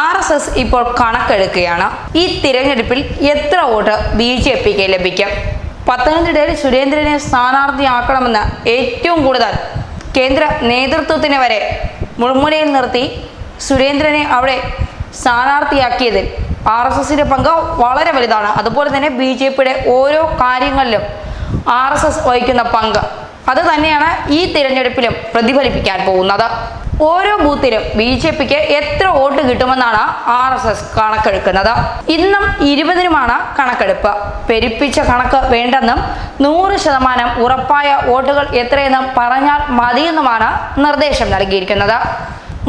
R S S ഇപ്പോൾ കണക്കെടുക്കുകയാണ്. ഈ തിരഞ്ഞെടുപ്പിൽ എത്ര വോട്ട് ബി ജെ പിക്ക് ലഭിക്കും? പത്തനംതിട്ടയിൽ സുരേന്ദ്രനെ സ്ഥാനാർത്ഥിയാക്കണമെന്ന് ഏറ്റവും കൂടുതൽ കേന്ദ്ര നേതൃത്വത്തിന് വരെ മുൾമുനയിൽ നിർത്തി സുരേന്ദ്രനെ അവിടെ സ്ഥാനാർത്ഥിയാക്കിയതിൽ ആർ എസ് എസിന്റെ പങ്ക് വളരെ വലുതാണ്. അതുപോലെ തന്നെ ബി ജെ പിയുടെ ഓരോ കാര്യങ്ങളിലും ആർ എസ് എസ് വഹിക്കുന്ന പങ്ക്. അത് തന്നെയാണ് ഈ തിരഞ്ഞെടുപ്പിലും പ്രതിഫലിപ്പിക്കാൻ പോകുന്നത്. ഓരോ ബൂത്തിലും ബി ജെ പിക്ക് എത്ര വോട്ട് കിട്ടുമെന്നാണ് ആർ എസ് എസ് കണക്കെടുക്കുന്നത്. ഇന്നും ഇരുപതിനുമാണ് കണക്കെടുപ്പ്. പെരുപ്പിച്ച കണക്ക് വേണ്ടെന്നും നൂറ് ശതമാനം ഉറപ്പായ വോട്ടുകൾ എത്രയെന്നും പറഞ്ഞാൽ മതിയെന്നുമാണ് നിർദ്ദേശം നൽകിയിരിക്കുന്നത്.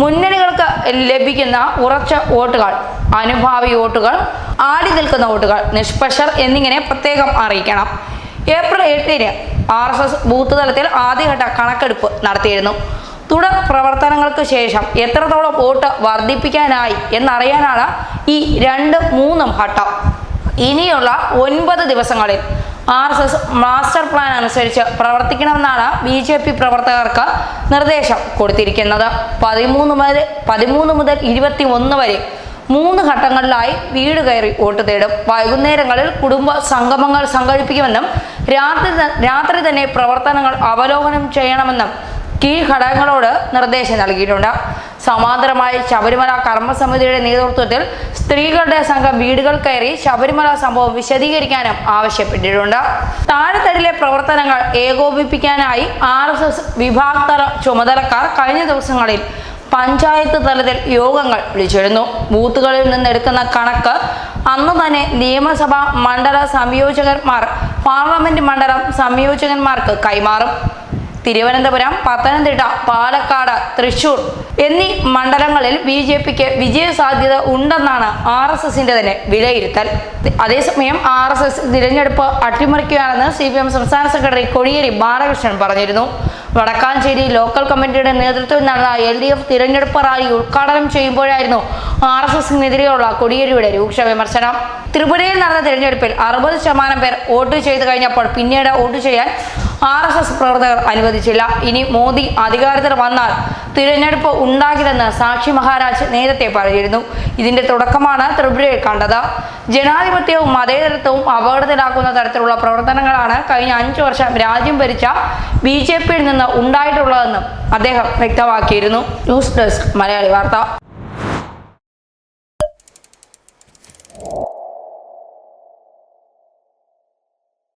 മുന്നണികൾക്ക് ലഭിക്കുന്ന ഉറച്ച വോട്ടുകൾ അനുഭാവി വോട്ടുകൾ ആടി നിൽക്കുന്ന വോട്ടുകൾ നിഷ്പക്ഷർ എന്നിങ്ങനെ പ്രത്യേകം അറിയിക്കണം. ഏപ്രിൽ എട്ടിന് ആർ എസ് എസ് ബൂത്ത് തലത്തിൽ ആദ്യഘട്ട കണക്കെടുപ്പ് നടത്തിയിരുന്നു. തുടർ പ്രവർത്തനങ്ങൾക്ക് ശേഷം എത്രത്തോളം വോട്ട് വർദ്ധിപ്പിക്കാനായി എന്നറിയാനാണ് ഈ രണ്ട് മൂന്നും ഘട്ടം. ഇനിയുള്ള ഒൻപത് ദിവസങ്ങളിൽ R S S master plan അനുസരിച്ച് പ്രവർത്തിക്കണമെന്നാണ് ബി ജെ പി പ്രവർത്തകർക്ക് നിർദ്ദേശം കൊടുത്തിരിക്കുന്നത്. പതിമൂന്ന് മുതൽ പതിമൂന്ന് മുതൽ ഇരുപത്തി ഒന്ന് വരെ മൂന്ന് ഘട്ടങ്ങളിലായി വീട് കയറി വോട്ട് തേടും. വൈകുന്നേരങ്ങളിൽ കുടുംബ സംഗമങ്ങൾ സംഘടിപ്പിക്കുമെന്നും രാത്രി രാത്രി തന്നെ പ്രവർത്തനങ്ങൾ അവലോകനം ചെയ്യണമെന്നും കീഴ്ഘടകങ്ങളോട് നിർദ്ദേശം നൽകിയിട്ടുണ്ട്. സമാന്തരമായി ശബരിമല കർമ്മസമിതിയുടെ നേതൃത്വത്തിൽ സ്ത്രീകളുടെ സംഘം വീടുകൾ കയറി ശബരിമല സംഭവം വിശദീകരിക്കാനും ആവശ്യപ്പെട്ടിട്ടുണ്ട്. താഴെത്തട്ടിലെ പ്രവർത്തനങ്ങൾ ഏകോപിപ്പിക്കാനായി ആർ എസ് എസ് വിഭാഗതല ചുമതലക്കാർ കഴിഞ്ഞ ദിവസങ്ങളിൽ പഞ്ചായത്ത് തലത്തിൽ യോഗങ്ങൾ വിളിച്ചിരുന്നു. ബൂത്തുകളിൽ നിന്നെടുക്കുന്ന കണക്ക് അന്ന് തന്നെ നിയമസഭാ മണ്ഡല സംയോജകന്മാർ പാർലമെന്റ് മണ്ഡലം സംയോജകന്മാർക്ക് കൈമാറും. തിരുവനന്തപുരം പത്തനംതിട്ട പാലക്കാട് തൃശൂർ എന്നീ മണ്ഡലങ്ങളിൽ ബി ജെ പിക്ക് വിജയ സാധ്യത ഉണ്ടെന്നാണ് ആർ എസ് എസിന്റെ തന്നെ വിലയിരുത്തൽ. അതേസമയം ആർ എസ് എസ് തിരഞ്ഞെടുപ്പ് അട്ടിമറിക്കുകയാണെന്ന് സി പി എം സംസ്ഥാന സെക്രട്ടറി കോടിയേരി ബാലകൃഷ്ണൻ പറഞ്ഞിരുന്നു. വടക്കാഞ്ചേരി ലോക്കൽ കമ്മിറ്റിയുടെ നേതൃത്വത്തിൽ നടന്ന എൽ ഡി എഫ് തിരഞ്ഞെടുപ്പ് റാലി ഉദ്ഘാടനം ചെയ്യുമ്പോഴായിരുന്നു ആർ എസ് എസിനെതിരെയുള്ള കൊടിയേരിയുടെ രൂക്ഷ വിമർശനം. ത്രിപുരയിൽ നടന്ന തിരഞ്ഞെടുപ്പിൽ അറുപത് ശതമാനം പേർ വോട്ട് ചെയ്തു കഴിഞ്ഞപ്പോൾ പിന്നീട് വോട്ട് ചെയ്യാൻ ആർ എസ് എസ് പ്രവർത്തകർ അനുവദിച്ചില്ല. ഇനി മോദി അധികാരത്തിൽ വന്നാൽ തിരഞ്ഞെടുപ്പ് ഉണ്ടാകില്ലെന്ന് സാക്ഷി മഹാരാജ് നേരത്തെ പറഞ്ഞിരുന്നു. ഇതിന്റെ തുടക്കമാണ് ത്രിപുരയിൽ കണ്ടത്. ജനാധിപത്യവും മതേതരത്വവും അപകടത്തിലാക്കുന്ന തരത്തിലുള്ള പ്രവർത്തനങ്ങളാണ് കഴിഞ്ഞ അഞ്ചു വർഷം രാജ്യം ഭരിച്ച ബി ജെ പിയിൽ നിന്ന് ഉണ്ടായിട്ടുള്ളതെന്നും അദ്ദേഹം വ്യക്തമാക്കിയിരുന്നു. ന്യൂസ് ഡെസ്ക് മലയാളി വാർത്ത.